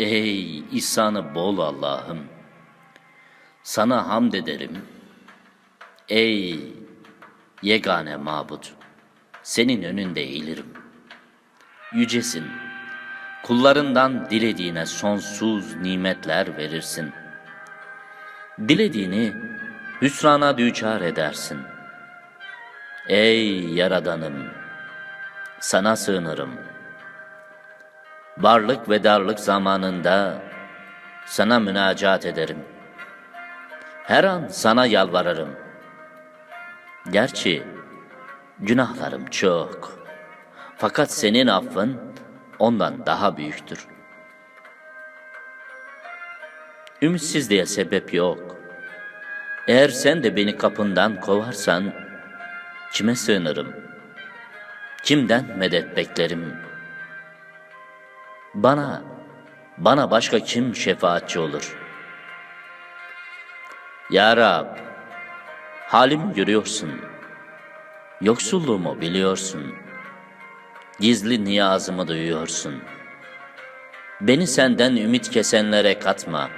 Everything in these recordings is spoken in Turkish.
Ey ihsanı bol Allah'ım! Sana hamd ederim. Ey yegane mabut! Senin önünde eğilirim. Yücesin. Kullarından dilediğine sonsuz nimetler verirsin. Dilediğini hüsrana düçar edersin. Ey Yaradanım! Sana sığınırım. Varlık ve darlık zamanında sana münacat ederim. Her an sana yalvarırım. Gerçi günahlarım çok. Fakat senin affın ondan daha büyüktür. Ümitsizliğe sebep yok. Eğer sen de beni kapından kovarsan kime sığınırım? Kimden medet beklerim? Bana, bana başka kim şefaatçi olur? Ya Rab, halimi görüyorsun. Yoksulluğumu biliyorsun. Gizli niyazımı duyuyorsun. Beni senden ümit kesenlere katma.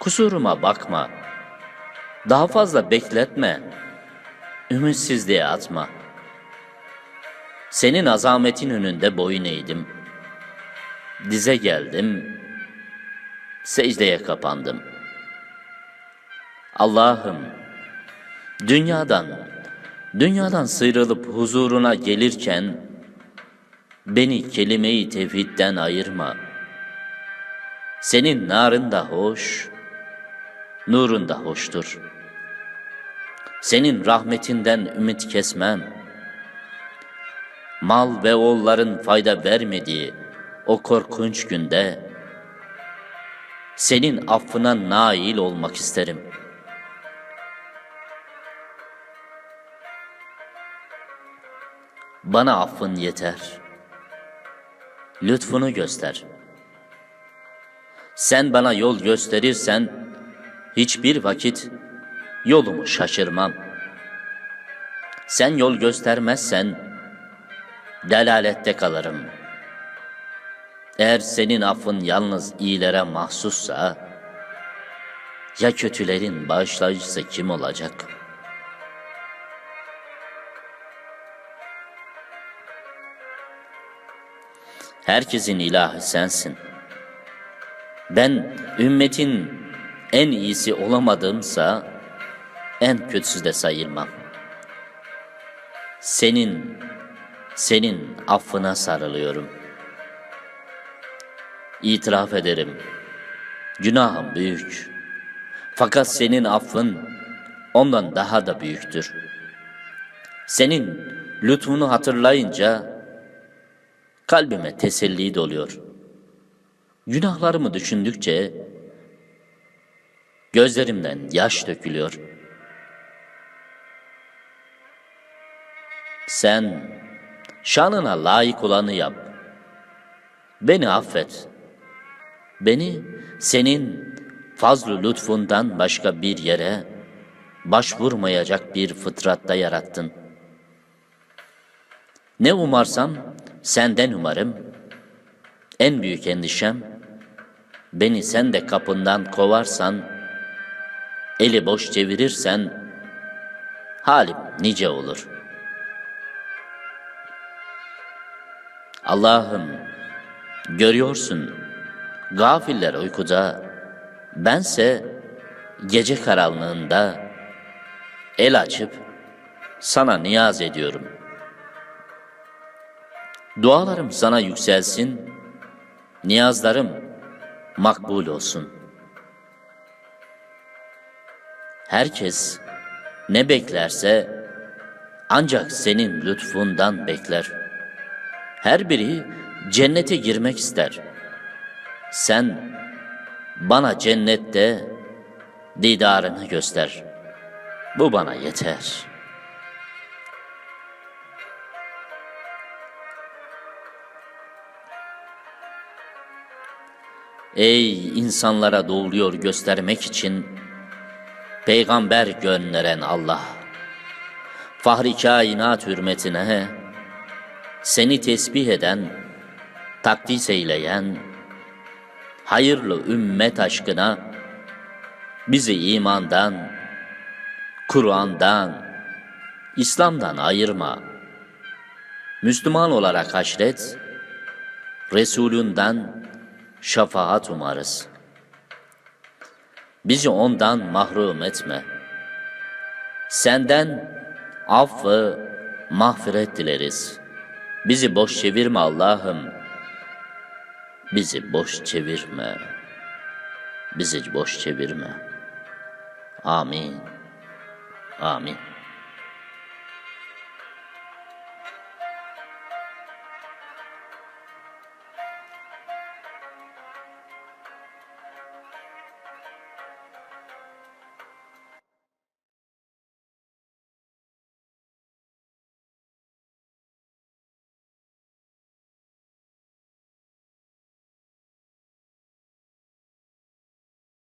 Kusuruma bakma. Daha fazla bekletme. Ümitsizliğe atma. Senin azametin önünde boyun eğdim. Dize geldim. Secdeye kapandım. Allah'ım, dünyadan, dünyadan sıyrılıp huzuruna gelirken beni kelime-i tevhidden ayırma. Senin narın da hoş, nurun da hoştur. Senin rahmetinden ümit kesmem. Mal ve oğulların fayda vermediği o korkunç günde senin affına nail olmak isterim. Bana affın yeter. Lütfunu göster. Sen bana yol gösterirsen hiçbir vakit yolumu şaşırmam. Sen yol göstermezsen delalette kalırım. Eğer senin affın yalnız iyilere mahsussa, ya kötülerin bağışlayıcısı kim olacak? Herkesin ilahı sensin. Ben ümmetin en iyisi olamadımsa en kötüsü de sayılmam. Senin, senin affına sarılıyorum. İtiraf ederim, günahım büyük. Fakat senin affın ondan daha da büyüktür. Senin lütfunu hatırlayınca kalbime teselli doluyor. Günahlarımı düşündükçe gözlerimden yaş dökülüyor. Sen şanına layık olanı yap. Beni affet. Beni senin fazl-ı lütfundan başka bir yere başvurmayacak bir fıtratta yarattın. Ne umarsam senden umarım. En büyük endişem beni sen de kapından kovarsan, eli boş çevirirsen halim nice olur. Allah'ım görüyorsun gafiller uykuda, bense gece karanlığında el açıp sana niyaz ediyorum. Dualarım sana yükselsin, niyazlarım makbul olsun. Herkes ne beklerse ancak senin lütfundan bekler. Her biri cennete girmek ister. Sen bana cennette didarını göster. Bu bana yeter. Ey insanlara doğruyor göstermek için peygamber gönderen Allah. Fahri kainat hürmetine seni tesbih eden takdis eyleyen, hayırlı ümmet aşkına bizi imandan, Kur'an'dan, İslam'dan ayırma. Müslüman olarak haşret, Resulünden şefaat umarız. Bizi ondan mahrum etme. Senden affı, mağfiret dileriz. Bizi boş çevirme Allah'ım. Bizi boş çevirme. Bizi boş çevirme. Amin. Amin.